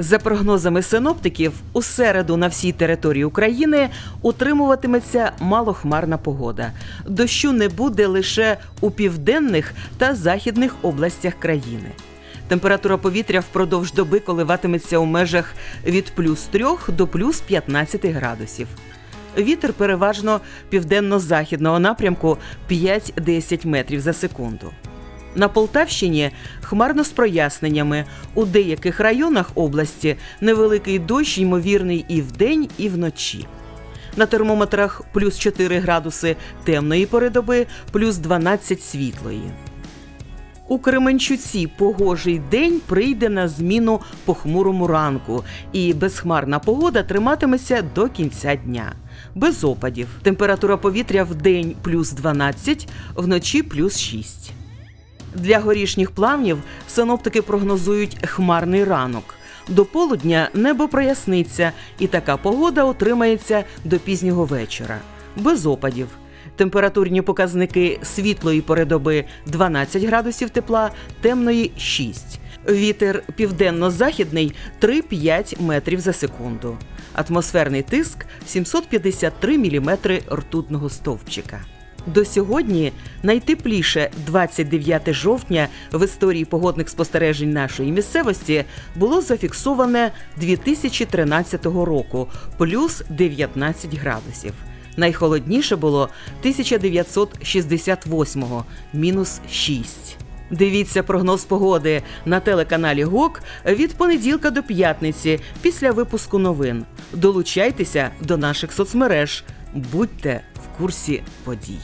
За прогнозами синоптиків, у середу на всій території України утримуватиметься малохмарна погода. Дощу не буде лише у південних та західних областях країни. Температура повітря впродовж доби коливатиметься у межах від плюс 3 до плюс 15 градусів. Вітер переважно південно-західного напрямку 5-10 метрів за секунду. На Полтавщині хмарно з проясненнями. У деяких районах області невеликий дощ, ймовірний і вдень, і вночі. На термометрах плюс 4 градуси темної пори доби, плюс 12 світлої. У Кременчуці погожий день прийде на зміну похмурому ранку, і безхмарна погода триматиметься до кінця дня. Без опадів. Температура повітря в день плюс 12, вночі плюс 6. Для горішніх плавнів синоптики прогнозують хмарний ранок. До полудня небо проясниться, і така погода утримається до пізнього вечора. Без опадів. Температурні показники світлої пори доби 12 градусів тепла, темної 6. Вітер південно-західний 3-5 метрів за секунду. Атмосферний тиск 753 міліметри ртутного стовпчика. До сьогодні найтепліше 29 жовтня в історії погодних спостережень нашої місцевості було зафіксоване 2013 року плюс 19 градусів. Найхолодніше було 1968-го мінус 6. Дивіться прогноз погоди на телеканалі ГОК від понеділка до п'ятниці після випуску новин. Долучайтеся до наших соцмереж, будьте курсі подій.